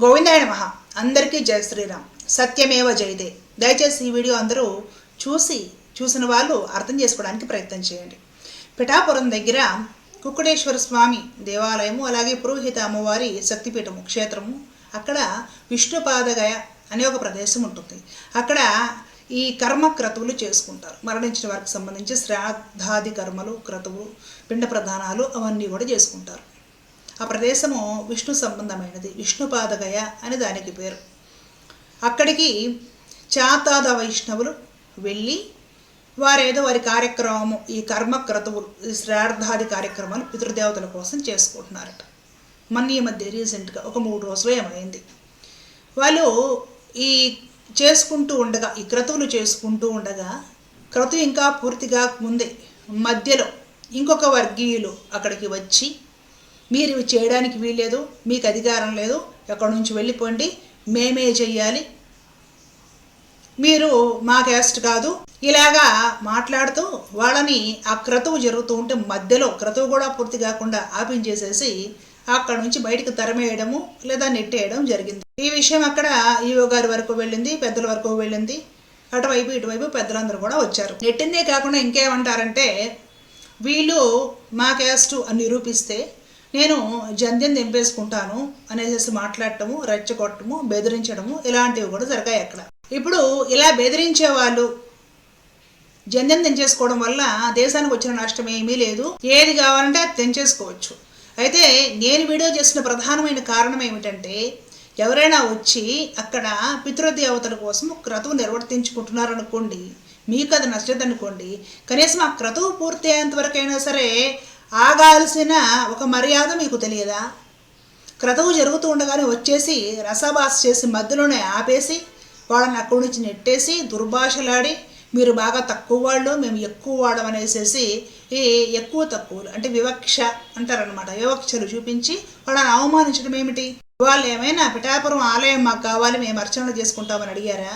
గోవిందాయ నమ. అందరికీ జయ శ్రీరామ్. సత్యమేవ జయదే. దయచేసి ఈ వీడియో అందరూ చూసి చూసిన వాళ్ళు అర్థం చేసుకోవడానికి ప్రయత్నం చేయండి. పిఠాపురం దగ్గర కుక్కుడేశ్వర స్వామి దేవాలయము అలాగే పురోహిత అమ్మవారి శక్తిపీఠము క్షేత్రము అక్కడ విష్ణుపాదగయ అనే ఒక ప్రదేశం ఉంటుంది. అక్కడ ఈ కర్మ క్రతువులు చేసుకుంటారు. మరణించిన వారికి సంబంధించి శ్రాద్ధాది కర్మలు క్రతువులు పిండ ప్రధానాలు అవన్నీ కూడా చేసుకుంటారు. ఆ ప్రదేశము విష్ణు సంబంధమైనది. విష్ణుపాదగయ అని దానికి పేరు. అక్కడికి చాతాద వైష్ణవులు వెళ్ళి వారేదో వారి కార్యక్రమము ఈ కర్మ క్రతువులు ఈ శ్రార్థాది కార్యక్రమాలు పితృదేవతల కోసం చేసుకుంటున్నారట. మొన్న ఈ మధ్య రీసెంట్గా ఒక మూడు రోజులు ఏమైంది? వాళ్ళు ఈ చేసుకుంటూ ఉండగా ఈ క్రతువులు చేసుకుంటూ ఉండగా క్రతువు ఇంకా పూర్తిగా ముందే మధ్యలో ఇంకొక వర్గీయులు అక్కడికి వచ్చి మీరు ఇవి చేయడానికి వీల్లేదు మీకు అధికారం లేదు ఎక్కడి నుంచి వెళ్ళిపోండి మేమే చెయ్యాలి. మీరు మా క్యాస్ట్ కాదు. ఇలాగా మాట్లాడుతూ వాళ్ళని ఆ క్రతువు జరుగుతూ ఉంటే మధ్యలో క్రతువు కూడా పూర్తి కాకుండా ఆపించేసేసి అక్కడ నుంచి బయటకు తరమేయడము లేదా నెట్టేయడం జరిగింది. ఈ విషయం అక్కడ ఈవో గారి వరకు వెళ్ళింది పెద్దల వరకు వెళ్ళింది. అటువైపు ఇటువైపు పెద్దలందరూ కూడా వచ్చారు. నెట్టిందే కాకుండా ఇంకేమంటారంటే వీళ్ళు మా క్యాస్ట్ అని నిరూపిస్తే నేను జంధ్యం దింపేసుకుంటాను అనేసి మాట్లాడటము రెచ్చగొట్టము బెదిరించడము ఇలాంటివి కూడా జరిగాయి అక్కడ. ఇప్పుడు ఇలా బెదిరించే వాళ్ళు జంధ్యం తెంచేసుకోవడం వల్ల దేశానికి వచ్చిన నష్టం ఏమీ లేదు. ఏది కావాలంటే అది తెంచేసుకోవచ్చు అయితే నేను వీడియో చేసిన ప్రధానమైన కారణం ఏమిటంటే ఎవరైనా వచ్చి అక్కడ పితృదేవతల కోసం క్రతువు నిర్వర్తించుకుంటున్నారనుకోండి మీకు అది నచ్చదనుకోండి కనీసం ఆ క్రతువు పూర్తి అయ్యేంత వరకైనా సరే ఆగాల్సిన ఒక మర్యాద మీకు తెలియదా? క్రతువు జరుగుతూ ఉండగానే వచ్చేసి రసబాస్ చేసి మధ్యలోనే ఆపేసి వాళ్ళని అక్కడి నుంచి నెట్టేసి దుర్భాషలాడి మీరు బాగా తక్కువ వాళ్ళు మేము ఎక్కువ వాళ్ళం అనేసేసి ఈ ఎక్కువ తక్కువలు అంటే వివక్ష అంటారనమాట వివక్షలు చూపించి వాళ్ళని అవమానించడం ఏమిటి? వాళ్ళు ఏమైనా పిఠాపురం ఆలయం మాకు కావాలి మేము అర్చనలు చేసుకుంటామని అడిగారా?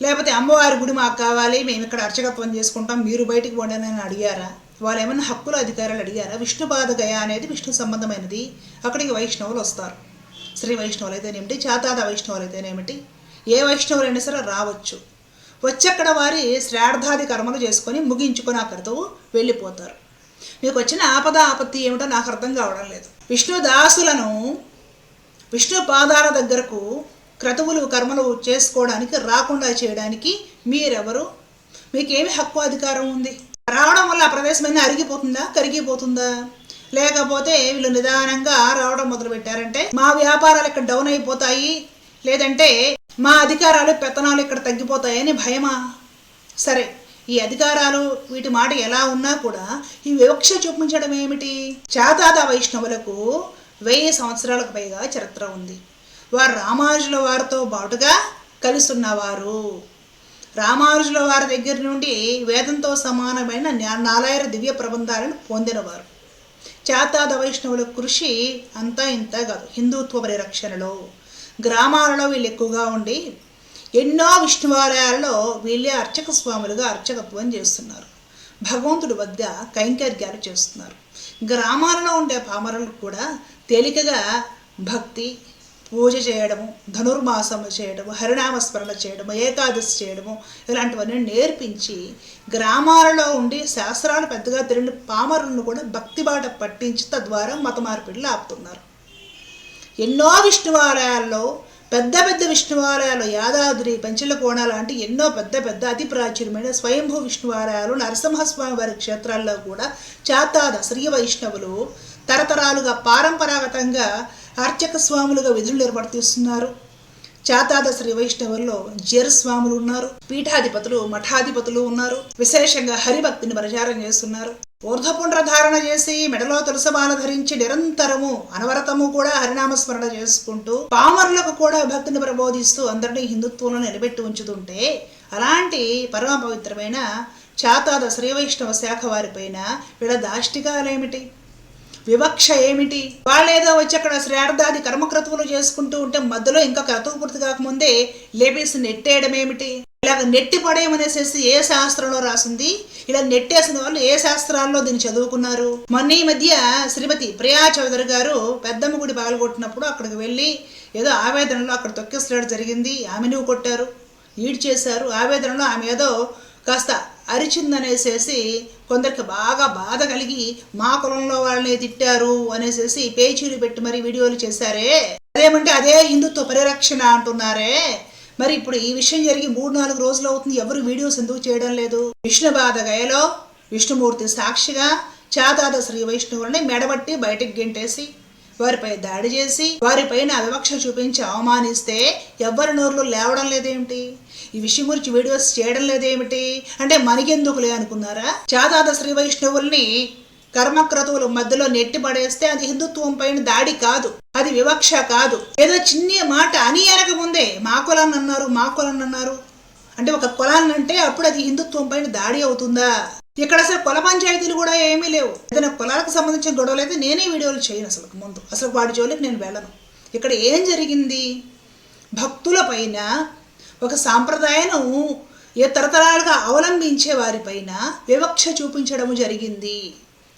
లేకపోతే అమ్మవారి గుడి మాకు కావాలి మేము ఇక్కడ అర్చకత్వం చేసుకుంటాం మీరు బయటికి పోండి అని అడిగారా? వాళ్ళు ఏమైనా హక్కుల అధికారులు అడిగారా? విష్ణుపాద గయ అనేది విష్ణు సంబంధమైనది. అక్కడికి వైష్ణవులు వస్తారు. శ్రీ వైష్ణవులు అయితేనేమిటి? చాతాద వైష్ణవులు అయితేనేమిటి? ఏ వైష్ణవులైనా సరే రావచ్చు. వచ్చక్కడ వారి శ్రార్థాది కర్మలు చేసుకొని ముగించుకొని అక్కడితో వెళ్ళిపోతారు. మీకు వచ్చిన ఆపద ఆపత్తి ఏమిటో నాకు అర్థం కావడం లేదు. విష్ణుదాసులను విష్ణు పాదాల దగ్గరకు క్రతువులు కర్మలు చేసుకోవడానికి రాకుండా చేయడానికి మీరెవరు? మీకేమి హక్కు అధికారం ఉంది? రావడం వల్ల ఆ ప్రదేశం అయినా అరిగిపోతుందా? కరిగిపోతుందా? లేకపోతే వీళ్ళు నిదానంగా రావడం మొదలు పెట్టారంటే మా వ్యాపారాలు ఇక్కడ డౌన్ అయిపోతాయి లేదంటే మా అధికారాలు పెత్తనాలు ఇక్కడ తగ్గిపోతాయని భయమా? సరే ఈ అధికారాలు వీటి మాట ఎలా ఉన్నా కూడా ఈ వివక్ష చూపించడం ఏమిటి? చాతాత వైష్ణవులకు వెయ్యి సంవత్సరాలకు పైగా చరిత్ర ఉంది. వారు రామానుజుల వారితో బాటుగా కలుస్తున్నవారు రామానుజుల వారి దగ్గర నుండి వేదంతో సమానమైన న్యా- దివ్య ప్రబంధాలను పొందినవారు. చాతాద వైష్ణవుల కృషి అంతా ఇంత కాదు. హిందుత్వ పరిరక్షణలో గ్రామాలలో వీళ్ళు ఎక్కువగా ఉండి ఎన్నో విష్ణువాలయాలలో వీళ్ళే అర్చక స్వాములుగా అర్చకత్వం చేస్తున్నారు. భగవంతుడి వద్ద కైంకర్యాలు చేస్తున్నారు. గ్రామాలలో ఉండే పామరులు కూడా తేలికగా భక్తి పూజ చేయడము ధనుర్మాసం చేయడము హరినామస్మరణ చేయడము ఏకాదశి చేయడము ఇలాంటివన్నీ నేర్పించి గ్రామాలలో ఉండి శాస్త్రాలు పెద్దగా తెలియని పామరులను కూడా భక్తి బాట పట్టించి తద్వారా మత మార్పిడిలు ఆపుతున్నారు ఎన్నో విష్ణువాలయాల్లో పెద్ద పెద్ద విష్ణువాలయాలు యాదాద్రి పంచలకోణ లాంటి ఎన్నో పెద్ద పెద్ద అతి ప్రాచుర్యమైన స్వయంభూ విష్ణువాలయాలు నరసింహస్వామి వారి క్షేత్రాల్లో కూడా చాతాద శ్రీ వైష్ణవులు తరతరాలుగా పారంపరాగతంగా అర్చక స్వాములుగా విధులు నిర్వర్తిస్తున్నారు చాతాద శ్రీ వైష్ణవుల్లో జేరు స్వాములు ఉన్నారు. పీఠాధిపతులు మఠాధిపతులు ఉన్నారు. విశేషంగా హరిభక్తిని ప్రచారం చేస్తున్నారు. ఊర్ధపుండ్ర ధారణ చేసి మెడలో తులసమాల ధరించి నిరంతరము అనవరతము కూడా హరినామస్మరణ చేసుకుంటూ పామరులకు కూడా భక్తిని ప్రబోధిస్తూ అందరినీ హిందుత్వంలో నిలబెట్టి ఉంచుతుంటే అలాంటి పరమ పవిత్రమైన చాతాద శ్రీ వైష్ణవ శాఖ వారిపైన వీళ్ళ దాష్టికాలేమిటి? వివక్ష ఏమిటి? వాళ్ళేదో వచ్చి అక్కడ శ్రార్థాది కర్మక్రతువులు చేసుకుంటూ ఉంటే మధ్యలో ఇంకా క్రతువు పూర్తి కాకముందే లేపేసి నెట్టేయడం ఏమిటి? ఇలాగ నెట్టి పడేయమనేసేసి ఏ శాస్త్రంలో రాసింది? ఇలా నెట్టేసిన వాళ్ళు ఏ శాస్త్రాల్లో దీన్ని చదువుకున్నారు? మొన్న ఈ మధ్య శ్రీమతి ప్రియా చౌదరి గారు పెద్దమ్మ గుడి పగలగొట్టినప్పుడు అక్కడికి వెళ్ళి ఏదో ఆవేదనలో అక్కడ తొక్కేసలాడు జరిగింది. ఆమెను కొట్టారు ఈడ్ చేశారు ఆవేదనలో ఆమె ఏదో కాస్త అరిచిందనేసేసి కొందరికి బాగా బాధ కలిగి మా కులంలో వాళ్ళని తిట్టారు అనేసేసి పేచీలు పెట్టి మరి వీడియోలు చేశారే. అదేమంటే అదే హిందుత్వ పరిరక్షణ అంటున్నారే. మరి ఇప్పుడు ఈ విషయం జరిగి మూడు నాలుగు రోజులు అవుతుంది ఎవరు వీడియోస్ ఎందుకు చేయడం లేదు? విష్ణుబాధ గయలో విష్ణుమూర్తి సాక్షిగా చాతాద శ్రీ వైష్ణవుల్ని మెడబట్టి బయటికి గెంటేసి వారిపై దాడి చేసి వారిపైన వివక్ష చూపించి అవమానిస్తే ఎవ్వరి నోర్లు లేవడం లేదేమిటి? ఈ విషయం గురించి వీడియోస్ చేయడం లేదేమిటి? అంటే మనకెందుకులే అనుకున్నారా? చాతాద శ్రీ వైష్ణవుల్ని కర్మక్రతువుల మధ్యలో నెట్టి పడేస్తే అది హిందుత్వం పైన దాడి కాదు. అది వివక్ష కాదు. ఏదో చిన్న మాట అని అనక ముందే మా కులాన్ని అన్నారు మా కులాన్ని అన్నారు. అంటే ఒక కులాన్ని అంటే అప్పుడు అది హిందుత్వం పైన దాడి అవుతుందా? ఇక్కడ అసలు కుల పంచాయతీలు కూడా ఏమీ లేవు. ఏదైనా కులాలకు సంబంధించిన గొడవలు అయితే నేనే వీడియోలు చేయను అసలు ముందు. అసలు వాడి జోలికి నేను వెళ్ళను. ఇక్కడ ఏం జరిగింది? భక్తుల పైన ఒక సాంప్రదాయం ఏ తరతరాలుగా అవలంబించే వారిపైన వివక్ష చూపించడము జరిగింది.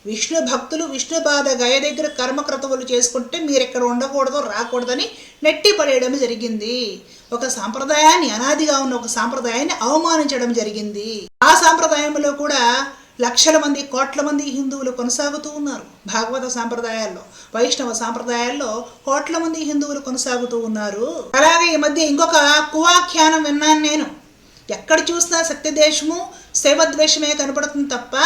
విష్ణు భక్తులు విష్ణు బాధ గయ దగ్గర కర్మక్రతువులు చేసుకుంటే మీరు ఎక్కడ ఉండకూడదు రాకూడదని నెట్టి పడేయడం జరిగింది. ఒక సాంప్రదాయాన్ని అనాదిగా ఉన్న ఒక సాంప్రదాయాన్ని అవమానించడం జరిగింది. ఆ సాంప్రదాయంలో కూడా లక్షల మంది కోట్ల మంది హిందువులు కొనసాగుతూ ఉన్నారు. భాగవత సాంప్రదాయాల్లో వైష్ణవ సాంప్రదాయాల్లో కోట్ల మంది హిందువులు కొనసాగుతూ ఉన్నారు. అలాగే ఈ మధ్య ఇంకొక కువాఖ్యానం విన్నాను నేను. ఎక్కడ చూసినా సత్యదేశము శైవద్వేషమే కనపడుతుంది తప్ప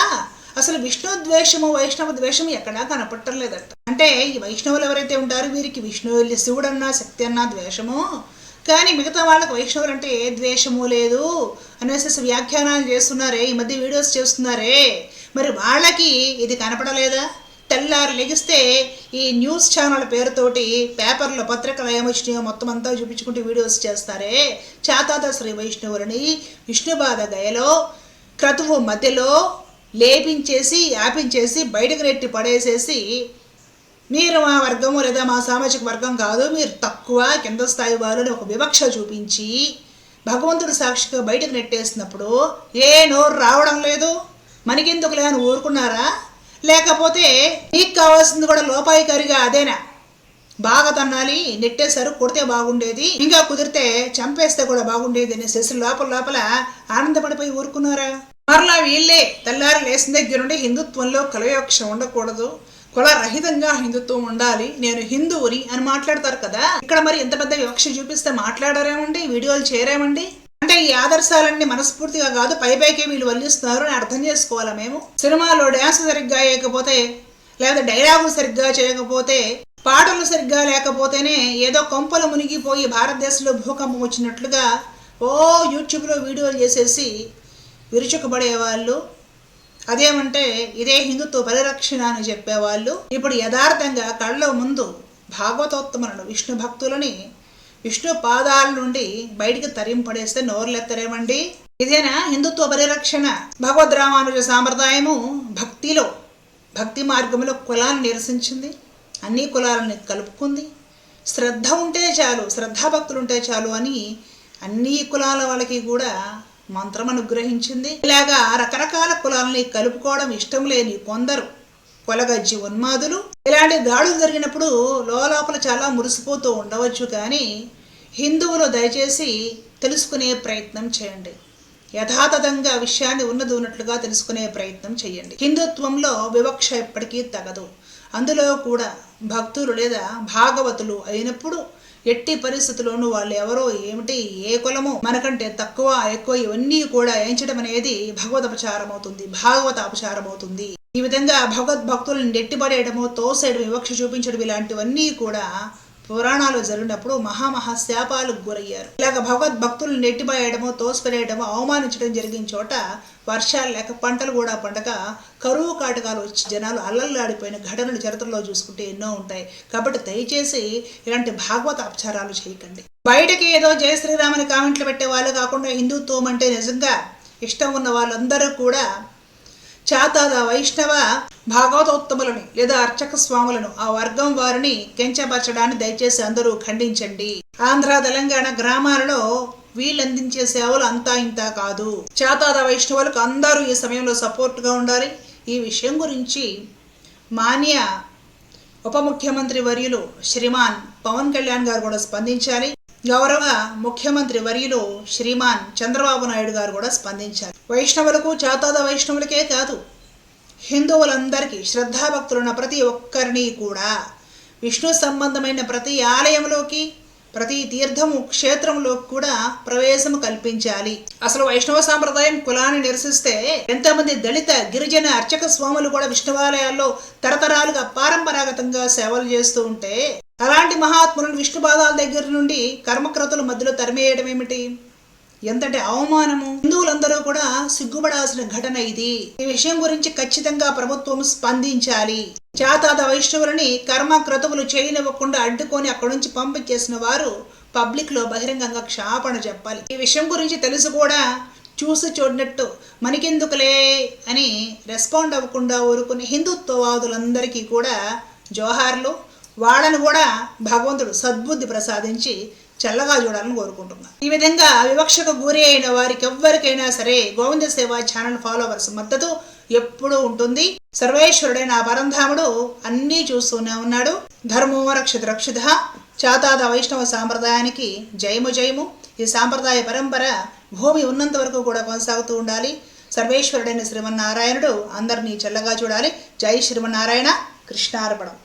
అసలు విష్ణు ద్వేషము వైష్ణవ ద్వేషము ఎక్కడా కనపడటం లేదట. అంటే ఈ వైష్ణవులు ఎవరైతే ఉంటారో వీరికి విష్ణువు శివుడన్నా శక్తి అన్నా ద్వేషము. కానీ మిగతా వాళ్ళకి వైష్ణవులు అంటే ఏ ద్వేషము లేదు. అనేసి వ్యాఖ్యానాలు చేస్తున్నారే ఈ మధ్య వీడియోస్ చేస్తున్నారే. మరి వాళ్ళకి ఇది కనపడలేదా? తెల్లారు లెగిస్తే ఈ న్యూస్ ఛానల్ పేరుతోటి పేపర్లో పత్రికలు ఏమొచ్చినాయో మొత్తం అంతా చూపించుకుంటూ వీడియోస్ చేస్తారే? చాతాత శ్రీ వైష్ణవులని విష్ణుబాధ గయలో క్రతువు మధ్యలో లేపించేసి యాపించేసి బయటకు నెట్టి పడేసేసి మీరు మా వర్గము లేదా మా సామాజిక వర్గం కాదు మీరు తక్కువ కింద స్థాయి వాళ్ళని ఒక వివక్ష చూపించి భగవంతుడు సాక్షిగా బయటకు నెట్టేసినప్పుడు ఏ నోరు రావడం లేదు. మనకెందుకు లేని ఊరుకున్నారా? లేకపోతే మీకు కావాల్సింది కూడా లోపాయికారిగా అదేనా? బాగా తన్నాలి నెట్టేశారు కొడితే బాగుండేది ఇంకా కుదిరితే చంపేస్తే కూడా బాగుండేది అనే శిశులు లోపల లోపల ఆనందపడిపోయి ఊరుకున్నారా? మరలా వీళ్ళే తెల్లారి లేసిన దగ్గర నుండి హిందుత్వంలో కలయోక్ష ఉండకూడదు. కుల రహితంగా హిందుత్వం ఉండాలి. నేను హిందువుని అని మాట్లాడతారు కదా. ఇక్కడ మరి ఎంత పెద్ద వివక్ష చూపిస్తే మాట్లాడారేమండి? వీడియోలు చేయరేమండి? అంటే ఈ ఆదర్శాలన్నీ మనస్ఫూర్తిగా కాదు పైపైకే వీళ్ళు వల్లిస్తున్నారు అని అర్థం చేసుకోవాలా మేము? సినిమాలో డ్యాన్స్ సరిగ్గా వేయకపోతే లేదా డైలాగులు సరిగ్గా చేయకపోతే పాటలు సరిగ్గా లేకపోతేనే ఏదో కొంపలు మునిగిపోయి భారతదేశంలో భూకంపం వచ్చినట్లుగా ఓ యూట్యూబ్లో వీడియోలు చేసేసి విరుచుకుపడే వాళ్ళు అదేమంటే ఇదే హిందుత్వ పరిరక్షణ అని చెప్పేవాళ్ళు ఇప్పుడు యథార్థంగా కళ్ళ ముందు భాగవతోత్తములను విష్ణు భక్తులని విష్ణు పాదాల నుండి బయటికి తరింపడేస్తే నోరులెత్తరేమండి? ఇదేనా హిందుత్వ పరిరక్షణ? భగవద్ రామానుజ సాంప్రదాయము భక్తిలో భక్తి మార్గంలో కులాన్ని నిరసించింది అన్ని కులాలని కలుపుకుంది. శ్రద్ధ ఉంటే చాలు శ్రద్ధాభక్తులు ఉంటే చాలు అని అన్ని కులాల వాళ్ళకి కూడా మంత్రం అనుగ్రహించింది. ఇలాగా రకరకాల కులాలని కలుపుకోవడం ఇష్టం లేని కొందరు కొలగజ్జి ఉన్మాదులు. ఇలాంటి దాడులు జరిగినప్పుడు లోపల చాలా మురిసిపోతూ ఉండవచ్చు కానీ హిందువులు దయచేసి తెలుసుకునే ప్రయత్నం చేయండి. యథాతథంగా విషయాన్ని ఉన్నది ఉన్నట్లుగా తెలుసుకునే ప్రయత్నం చేయండి. హిందుత్వంలో వివక్ష ఎప్పటికీ తగదు. అందులో కూడా భక్తులు లేదా భాగవతులు అయినప్పుడు ఎట్టి పరిస్థితుల్లోనూ వాళ్ళు ఎవరో ఏమిటి ఏ కులము మనకంటే తక్కువ ఎక్కువ ఇవన్నీ కూడా ఎంచడం అనేది భగవద్ అపచారం అవుతుంది భాగవత అపచారం అవుతుంది ఈ విధంగా భగవద్భక్తులను నెట్టిపడేయడము తోసేయడం వివక్ష చూపించడం ఇలాంటివన్నీ కూడా పురాణాలు జరిగినప్పుడు మహామహా శాపాలకు గురయ్యారు. ఇలాగ భగవద్భక్తులు భక్తులను నెట్టిపడేయడము అవమానించడం జరిగిన చోట వర్షాలు లేక పంటలు కూడా పండక కరువు కాటకాలు వచ్చి జనాలు అల్లల్లాడిపోయిన ఘటనలు చరిత్రలో చూసుకుంటే ఎన్నో ఉంటాయి. కాబట్టి దయచేసి ఇలాంటి భాగవత అపచారాలు చేయకండి. బయటకి ఏదో జయ శ్రీరామని కామెంట్లు పెట్టే వాళ్ళు కాకుండా హిందుత్వం అంటే నిజంగా ఇష్టం ఉన్న వాళ్ళందరూ కూడా చాతాద వైష్ణవ భాగవతోత్తములని లేదా అర్చక స్వాములను ఆ వర్గం వారిని కెంచపరచడాన్ని దయచేసి అందరూ ఖండించండి. ఆంధ్ర తెలంగాణ గ్రామాలలో వీళ్ళందించే సేవలు అంతా ఇంత కాదు. చాతాద వైష్ణవులకు అందరూ ఈ సమయంలో సపోర్ట్గా ఉండాలి. ఈ విషయం గురించి మాన్య ఉప ముఖ్యమంత్రి వర్యులు శ్రీమాన్ పవన్ కళ్యాణ్ గారు కూడా స్పందించాలి. గౌరవ ముఖ్యమంత్రి వర్యులు శ్రీమాన్ చంద్రబాబు నాయుడు గారు కూడా స్పందించాలి వైష్ణవులకు చాతాద వైష్ణవులకే కాదు హిందువులందరికీ శ్రద్ధాభక్తులున్న ప్రతి ఒక్కరిని కూడా విష్ణు సంబంధమైన ప్రతి ఆలయంలోకి ప్రతి తీర్థము క్షేత్రంలో కూడా ప్రవేశం కల్పించాలి. అసలు వైష్ణవ సాంప్రదాయం కులాన్ని నిరసిస్తే ఎంతమంది దళిత గిరిజన అర్చక స్వాములు కూడా విష్ణువాలయాల్లో తరతరాలుగా పారంపరాగతంగా సేవలు చేస్తూ ఉంటే అలాంటి మహాత్ములను విష్ణు పాదాల దగ్గర నుండి కర్మక్రతుల మధ్యలో తరిమేయడం ఏమిటి? ఎంతటి అవమానము? హిందువులందరూ కూడా సిగ్గుపడాల్సిన ఘటన ఇది. ఈ విషయం గురించి ఖచ్చితంగా ప్రభుత్వం స్పందించాలి. జాతాద వైష్ణవులని కర్మ క్రతువులు చేయనివ్వకుండా అడ్డుకొని అక్కడి నుంచి పంపించేసిన వారు పబ్లిక్లో బహిరంగంగా క్షాపణ చెప్పాలి. ఈ విషయం గురించి తెలుసు కూడా. చూసి చూడనట్టు మనకెందుకులే అని రెస్పాండ్ అవ్వకుండా ఊరుకునే హిందుత్వవాదులందరికీ కూడా జోహార్లు వాళ్ళను కూడా భగవంతుడు సద్బుద్ధి ప్రసాదించి చల్లగా చూడాలని కోరుకుంటున్నాను ఈ విధంగా వివక్షకు గురి అయిన వారికి ఎవ్వరికైనా సరే గోవింద సేవ ఛానల్ ఫాలోవర్స్ మద్దతు ఎప్పుడూ ఉంటుంది. సర్వేశ్వరుడైన పరంధాముడు అన్నీ చూస్తూనే ఉన్నాడు. ధర్మో రక్షిత రక్షిత. చాతాద వైష్ణవ సాంప్రదాయానికి జయము జయము. ఈ సాంప్రదాయ పరంపర భూమి ఉన్నంత వరకు కూడా కొనసాగుతూ ఉండాలి. సర్వేశ్వరుడైన శ్రీమన్నారాయణుడు అందరినీ చల్లగా చూడాలి. జై శ్రీమన్నారాయణ. కృష్ణార్పణం.